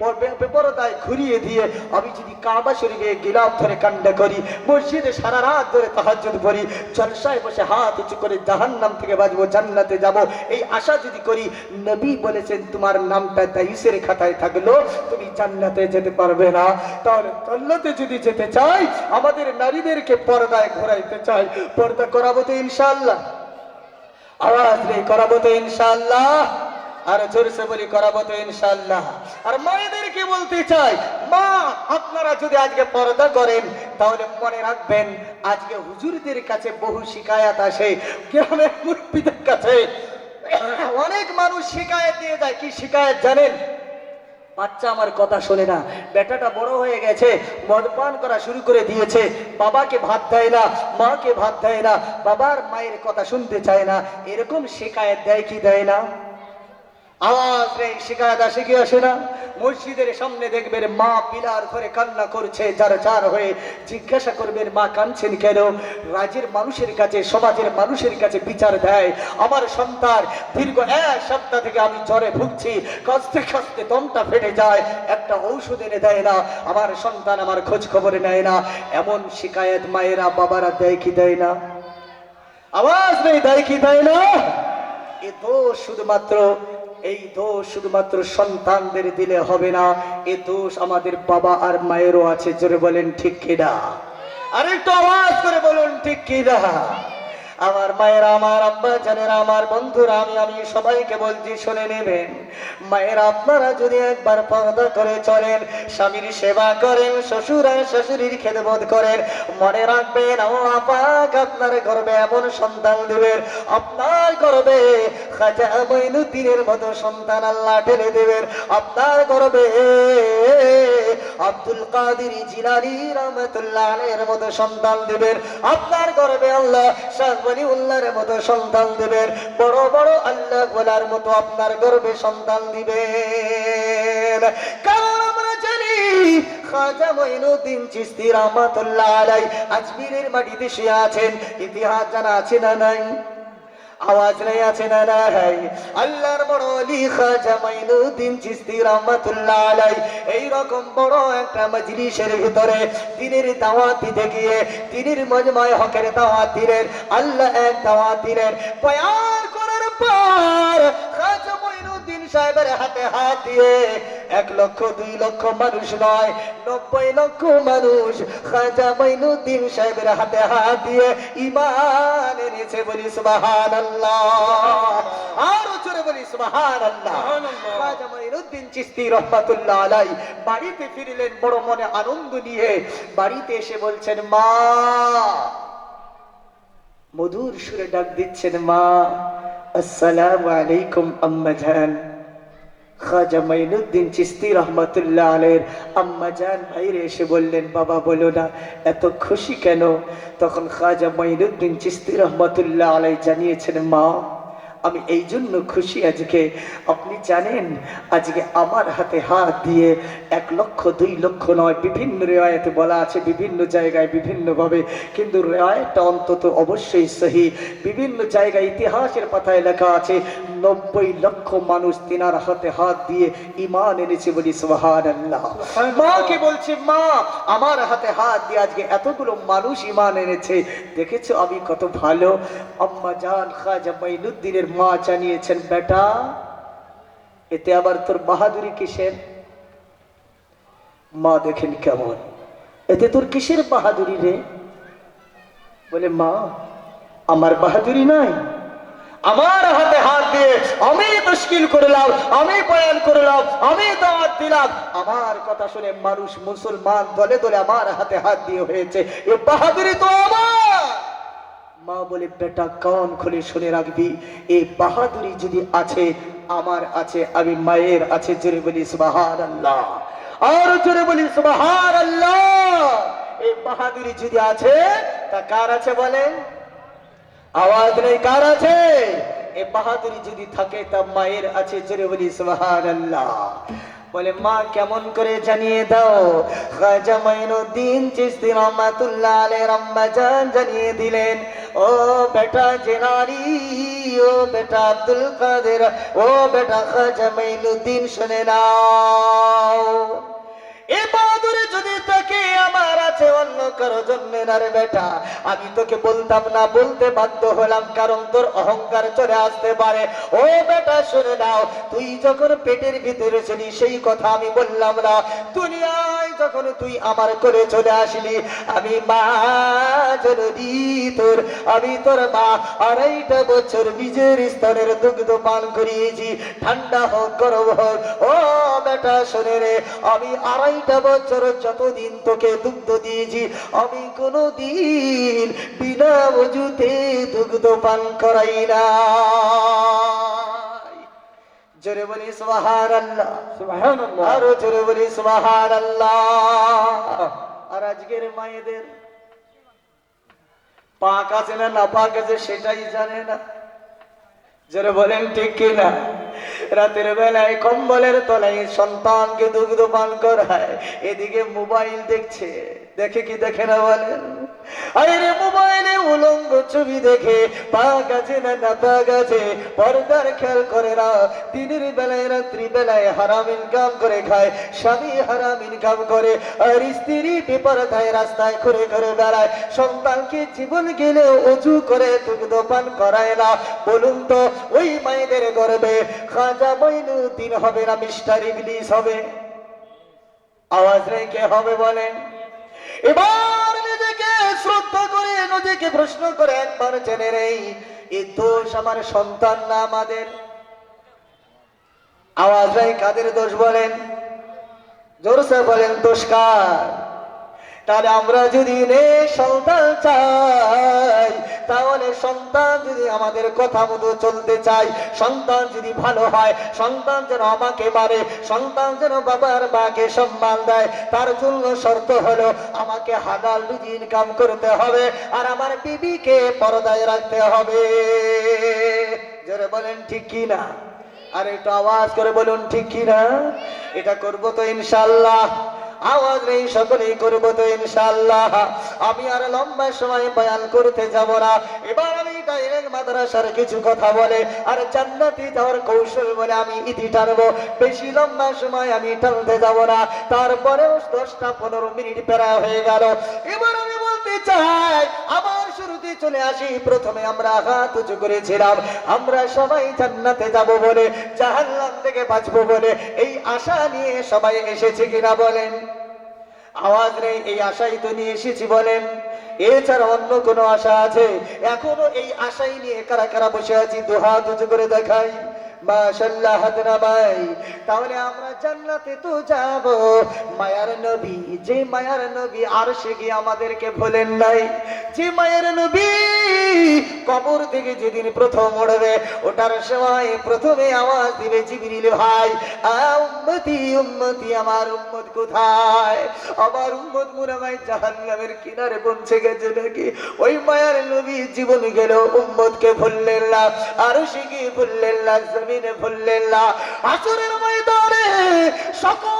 পর- বেপরদায় ঘুরিয়ে দিয়ে আমি যদি কাবা শরীফে গিলাপ ধরে কান্না করি, মসজিদে সারা রাত ধরে তাহাজ্জুদ পড়ি, জলসায় বসে হাত উঁচু করে জাহান্নাম থেকে বাঁচবো, জান্নাতে যাব, এই আশা যদি করি, নবী বলেছেন, তোমার নামটা দাইসের খাতায় থাকল তুমি জান্নাতে যেতে পারবে না। তাহলে জান্নাতে যদি যেতে চাই, আমাদের নারীদেরকে পর্দায় ঘোরাইতে চাই। পর্দা করাবো তো ইনশাআল্লাহ। আওয়াজ নেই করাবো তো ইনশাআল্লাহ। আর জোরসে বলি করাবো তো ইনশাআল্লাহ। আর মায়েদেরকে বলতে চাই? মা, আপনারা যদি আজকে পর্দা করেন, তাহলে মনে রাখবেন, আজকে হুজুরদের কাছে বহু শিকায়াত আসে। গ্রামের মুরব্বীদের কাছে অনেক মানুষ শিকায়ত দিয়ে যায়। কি শিকায়ত জানেন? বাচ্চা আমার কথা শোনে না। বেটাটা বড় হয়ে গেছে মদপান করা শুরু করে দিয়েছে। বাবাকে ভাত দেয় না, মাকে ভাত দেয় না। বাবার মায়ের কথা শুনতে চায় না। এরকম শিকায়ত দেয় কি দেয় না? আওয়াজ নেই শিকায়ত আসে কি আসে না। মসজিদের সামনে দেখবেন মা পিলার ধরে কান্না করছে, যার যার হয়ে জিজ্ঞাসা করবেন, মা কাঁদছেন কেন? রাজ্যের মানুষের কাছে, সমাজের মানুষের কাছে বিচার দেয়। আমার সন্তান দীর্ঘ এক সপ্তাহ থেকে আমি জ্বরে ভুগছি কাঁচতে কাঁচতে দমটা ফেটে যায়, একটা ঔষধ এনে দেয় না। আমার সন্তান আমার খোঁজ খবর নেয় না। এমন শিকায়ত মায়েরা বাবারা দেয় কি দেয় না? আওয়াজ নেই, দেয় কি দেয় না? এ দোষ শুধুমাত্র এই দোষ শুধুমাত্র সন্তানদের দিলে হবে না, এ দোষ আমাদের বাবা আর মায়েরও আছে, জোরে বলেন ঠিক কিনা আরেকটু আওয়াজ করে বলুন ঠিক কিনা আমার মায়েরা, আমার আব্বা জানেরা, আমার বন্ধুরা, আমি আমি সবাইকে বলছি, শুনে নেবেন। মায়েরা, আপনারা যদি একবার পর্দা করে চলেন, স্বামীর সেবা করেন, শ্বশুর আর শাশুড়ির খেদবোধ করেন, মনে রাখবেন, ও আপাক আপনার গর্বে এমন সন্তান দেবেন। আপনার গর্বে খাজা মঈনুদ্দিনের মতো সন্তান আল্লাহ ঢেলে দেবেন। আপনার গর্বে আব্দুল কাদের জিলানি রহমতুল্লাহ আলাইহির মতো সন্তান দেবেন আপনার গর্বে আল্লাহ শাহ উল্লাহর মতো সন্তান দেবেন বড় বড় আল্লাহ গোলার মতো আপনার গর্বে সন্তান দিবেন। কারণ আমরা জানি আজমিরের মাটিতে শুয়ে আছেন। ইতিহাস জানা আছে না নাই? আওয়াজ নাই, আছে না নাই। আল্লাহর বড় অলি খাজা মাইনুদ্দিন চিস্তি রহমাতুল্লাহ আলাই এই রকম বড় একটা মজলিসের ভিতরে দিনের দাওয়াত দিতে গিয়ে দিনের মজমায় হকের দাওয়াত দিলেন আল্লাহ এক দাওয়াত দিলেন বয়ান করার পর খাজা মাইনুদ্দিন সাহেবের হাতে হাত দিয়ে এক লক্ষ দুই লক্ষ মানুষ নয় নব্বই লক্ষ মানুষ খাজা মাইনুদ্দিন সাহেবের হাতে হাত দিয়ে ইমান এনেছে বলি সুবাহান আরও জোরে বলি সুবাহান আল্লাহ খাজা চিস্তি রহমাতুল্লাহ আলাই বাড়িতে ফিরলেন বড় মনে আনন্দ নিয়ে বাড়িতে এসে বলছেন মা। মধুর সুরে ডাক দিচ্ছেন মা আসসালামু আলাইকুম আম্মা জান খাজা মাইনুদ্দিন চিস্তি রহমতুল্লাহ আলের আম্মা জান ভাইরে এসে বললেন, বাবা, বলো না, এত খুশি কেন? তখন খাজা মাইনুদ্দিন চিস্তি রহমতুল্লাহ আলাই জানিয়েছেন, মা আমি এই জন্য খুশি আজকে। আপনি জানেন আজকে আমার হাতে হাত দিয়ে এক লক্ষ দুই লক্ষ নয় বিভিন্ন রেওয়ায়তে বলা আছে বিভিন্ন জায়গায় বিভিন্নভাবে। কিন্তু রেওয়ায়তটা অন্তত অবশ্যই সহি। বিভিন্ন জায়গায় ইতিহাসের পাতায় লেখা আছে নব্বই লক্ষ মানুষ তিনার হাতে হাত দিয়ে ইমান এনেছে বলি সোহান আল্লাহ মাকে বলছে মা আমার হাতে হাত দিয়ে আজকে এতগুলো মানুষ ইমান এনেছে। দেখেছ আমি কত ভালো? আম্মা জান খাজা মাইনুদ্দিনের মা জানিয়েছেন, বেটা, এতে আবার তোর বাহাদুরি কিসের? মা দেখেন কেমন। এতে তোর কিসের বাহাদুরি রে? বলে, মা, আমার বাহাদুরি নাই। আমার হাতে হাত দিয়ে আমি মুশকিল করলাম আমি বয়ান করলাম আমি দাওয়াত দিলাম। আমার কথা শুনে মানুষ মুসলমান দলে দলে আমার হাতে হাত দিয়ে হয়েছে। এ বাহাদুরি তো আমার মা বলে, বেটা, কান খুলে শুনে রাখবি। এই বাহাদুরি যদি আছে, আমার আছে, আমি মায়ের আছে, জোরে বলি সুবাহান আল্লাহ আর জোরে বলি সুবাহান আল্লাহ এই বাহাদুরি যদি আছে, তা কার আছে বলেন আওয়াজ নেই, কার আছে? এ বাহাদুরি যদি থাকে, তা মায়ের আছে, জোরে বলি সুবহান আল্লাহ বলে, মা, কেমন করে জানিয়ে দাও? খাজা মাইনুদ্দিন চিস্তি রহমাতুল্লাহ আলাইহির আম্মা জান জানিয়ে দিলেন ও বেটা জেনারি ও বেটা আব্দুল কাদের ও বেটা খাজা মাইনুদ্দিন শুনে নাও। আমি তোকে বলতাম না, বলতে বাধ্য হলাম, কারণ তোর অহংকার চলে আসতে পারে। ও বেটা, শুনে নাও, তুই যখন পেটের ভিতরে ছিলি, সেই কথা আমি বললাম না। যখন তুই আমার করে চলে আসলি, আমি মা তোর, আমি তোর মা। আড়াইটা বছর নিজের স্তনের দুগ্ধ পান করিয়েছি। ঠান্ডা হোক, গরম হোক, ও বেটা, শোনে রে আমি আড়াইটা বছর যতদিন তোকে দুগ্ধ দিয়েছি আমি কোনো দিন বিনা মজুতে দুগ্ধ পান করাই না জোরে বলি সুবাহান আল্লাহ আরও জোরে বলি সুবাহান আল্লাহ আর আজকের মায়েদের পাক আছে না না পাক আছে সেটাই জানে না। যারা বলেন ঠিক কিনা? রাতের বেলায় কম্বলের তলায় সন্তানকে দুগ্ধ পান করায়। এদিকে মোবাইল দেখছে। দেখে কি দেখে না বলেন আরে মোবাইলে উলঙ্গ ছবি দেখে পা গেছে না না পা গেছে পর্দার খেয়াল করে না। দিনের বেলায়, রাত্রি বেলায় হারাম ইনকাম করে খায়, স্বামী হারাম ইনকাম করে, আর স্ত্রী বিপরতায় রাস্তায় ঘুরে ঘুরে বেড়ায়। সন্তানকে জীবন গেলে অজু করে দুগ্ধ পান করায় না। বলুন তো, ওই মায়েদের গর্বে খাজা দিন হবে না, মিস্টার ইংলিশ হবে? আওয়াজ রেখে হবে বলেন এবার নিজেকে শ্রদ্ধা করে, নিজেকে প্রশ্ন করে একবার জেনে রেই এই দোষ আমার সন্তান না আমাদের। আওয়াজ কাদের দোষ বলেন? জোরসে বলেন, দোষ কার? তাহলে আমরা যদি নে সন্তান চাই, তাহলে সন্তান যদি আমাদের কথা মতো চলতে চাই সন্তান যদি ভালো হয়, সন্তান যেন আমাকে মারে, সন্তান যেন বাবার মাকে সম্মান দেয়, তার জন্য শর্ত হলো আমাকে হালাল রুজি ইনকাম করতে হবে আর আমার বিবিকে পর্দায় রাখতে হবে। জোরে বলেন ঠিক কি না? আর একটু আওয়াজ করে বলুন ঠিক কি না? এটা করব তো ইনশাল্লাহ আওয়াজ নেই, সকলেই করব তো ইনশাল্লাহ আমি আর লম্বা সময় বয়ান করতে যাব না। এবার আমি ডাইরেক্ট মাদ্রাসার কিছু কথা বলে, আর জান্নাতি যাওয়ার কৌশল বলে আমি ইতি টানবো। বেশি লম্বা সময় আমি টানতে যাব না। তারপরেও দশটা পনেরো মিনিট পেরা হয়ে গেল। এবার আমি বলতে চাই। আবার শুরুতে চলে আসি। প্রথমে আমরা হাত উঁচু করেছিলাম। আমরা সবাই জান্নাতে যাব বলে, জাহান্নাম থেকে বাঁচবো বলে। এই আশা নিয়ে সবাই এসেছে কিনা বলেন। আওয়াজ নেই, এই আশাই তো নিয়ে এসেছি বলেন। এছাড়া অন্য কোনো আশা আছে? এখনও এই আশাই নিয়ে কারা কারা বসে আছি? দু হাত উঁচু করে দেখাই। মাশাল্লাহ নামাই তাহলে আমরা জান্নাতে তো যাব। মায়ার নবী, যে মায়ার নবী আর সে গিয়ে আমাদেরকে ভোলেন নাই, যে মায়ের নবী কবর থেকে যেদিন প্রথম উঠবে, ওটার সময় প্রথমে আওয়াজ দিবে জিবরিল ভাই উম্মতি উম্মতি, আমার উম্মত কোথায়? আমার উম্মত মুরামাই জাহান্নামের কিনারে পৌঁছে গেছে নাকি? ওই মায়ার নবী জীবন গেল, উম্মতকে ভুললেন না আর কি ভুললেন না, জমিনে ভুললেন না। আসরের ময়দানে সকল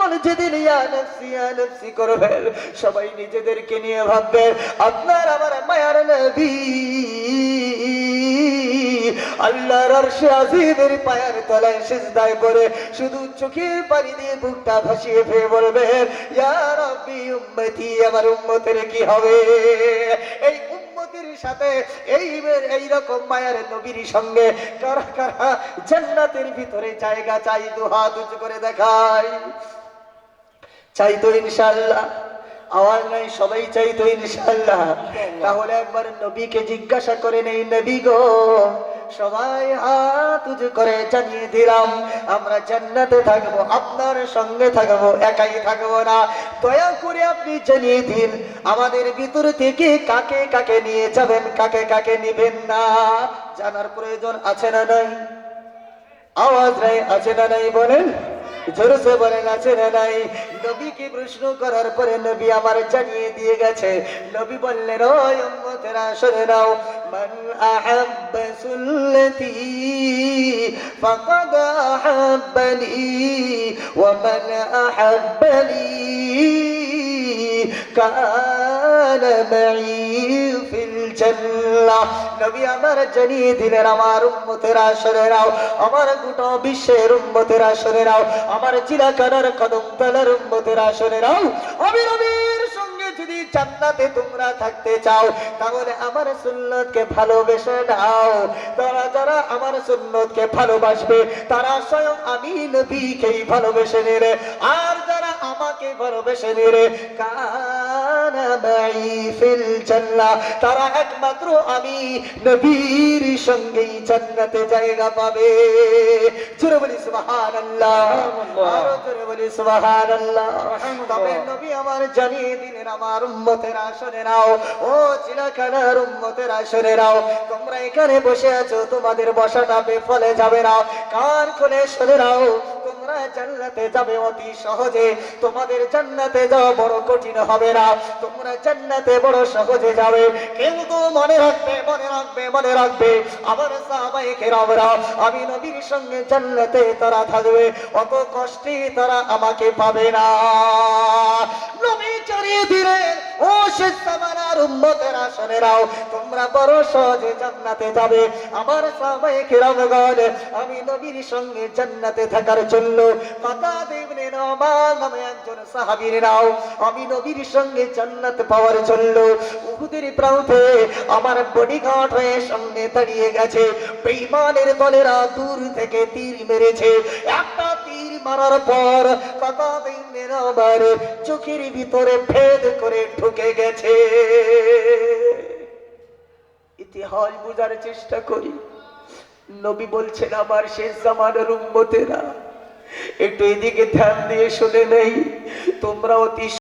নবীগণ যেদিন ইয়া নফসি ইয়া নফসি করবেন সবাই নিজেদেরকে নিয়ে ভাববেন আপনার আমার মায়ার নবী। আল্লাহর আরশে আজিমের পায়ের তলায় সিজদায় করে শুধু চোখের পানি দিয়ে বুকটা ভাসিয়ে ফেয়ে বলবেন ইয়া রাব্বি উম্মতি, আমার উম্মতের কি হবে? এই উম্মতের সাথে এই এই রকম মায়ের নবীর সঙ্গে কারা কারা জান্নাতের ভিতরে জায়গা চাই, দু হাত উঁচু করে দেখাই। চাই তো ইনশাল্লাহ আওয়াজ নাই, সবাই চাই তো ইনশাল্লাহ তাহলে একবার নবীকে জিজ্ঞাসা করে নেই, নবী গো, সবাই হাত উঁচু করে জানিয়ে দিলাম, আমরা জান্নাতে থাকব, আপনার সঙ্গে থাকব, একাই থাকব না। দয়া করে আপনি জানিয়ে দিন, আমাদের ভিতর থেকে কাকে কাকে নিয়ে যাবেন, কাকে কাকে নিবেন না? জানার প্রয়োজন আছে না নাই? আওয়াজ নাই, আছে না নাই বলেন? জোরসে বলেন আছে না নাই। নবীকে প্রশ্ন করার পরে নবী আমার জানিয়ে দিয়ে গেছে, নবী বললেন ও উম্মতেরা শুনে নাও। মান ফিল চাও, তাহলে আমার সুন্নতকে ভালোবেসে নাও। তারা যারা আমার সুন্নতকে ভালোবাসবে, তারা স্বয়ং আমি নবীকেই ভালোবেসে নেবে। আর যারা আমাকে ভালোবেসে নেবে জান্নাহ তারা একমাত্র আমি নবীর সঙ্গেই জান্নাতে জায়গা পাবে। জোরে বলি সুবহানাল্লাহ। আরও জোরে বলি সুবহানাল্লাহ। সুবহানাল্লাহ। তবে নবী আমার জানিয়ে দিলেন আমার উম্মতেরা শুনে নাও। ও চিলাখানার উম্মতেরা শুনে নাও। তোমরা এখানে বসে আছো তোমাদের বসাটা বেফলে যাবে না। কান খুলে শুনে নাও। তোমরা জান্নাতে যাবে অতি সহজে। তোমাদের জান্নাতে যাওয়া বড় কঠিন হবে না। তোমরা জান্নাতে বড় সহজে যাবে। কিন্তু মনে রাখবে মনে রাখবে মনে রাখবে, আমার সাহাবাই কেরামরা, আমি নবীর সঙ্গে জান্নাতে তারা থাকবে, অত কষ্টে তারা আমাকে পাবে না। নবী চালিয়ে দিলেন, ও শেষ জামানার উম্মতেরা শুনে নাও। তোমরা বড় সহজে জান্নাতে যাবে। আমার সাহাবাই কেরামগণ, আমি নবীর সঙ্গে জান্নাতে থাকার জন্য কথা দেবনে নমান নামে একজন সাহাবীর নাও। আমি নবীর সঙ্গে জান্নাত পাওয়ার জন্য উহুদের প্রান্তে আমার বডিগার্ড হয়ে সামনে দাঁড়িয়ে গেছে। বেঈমানের দলেরা দূর থেকে তীর মেরেছে। একটা তীর মারার পর কথা দেবনে আমার চোখের ভিতরে ভেদ করে ঢুকে গেছে। ইতিহাস বোঝার চেষ্টা করি। নবী বলছেন, আমার শেষ জামানের উম্মতেরা, একটু এদিকে ধ্যান দিয়ে শুনে নেই। তোমরা অতি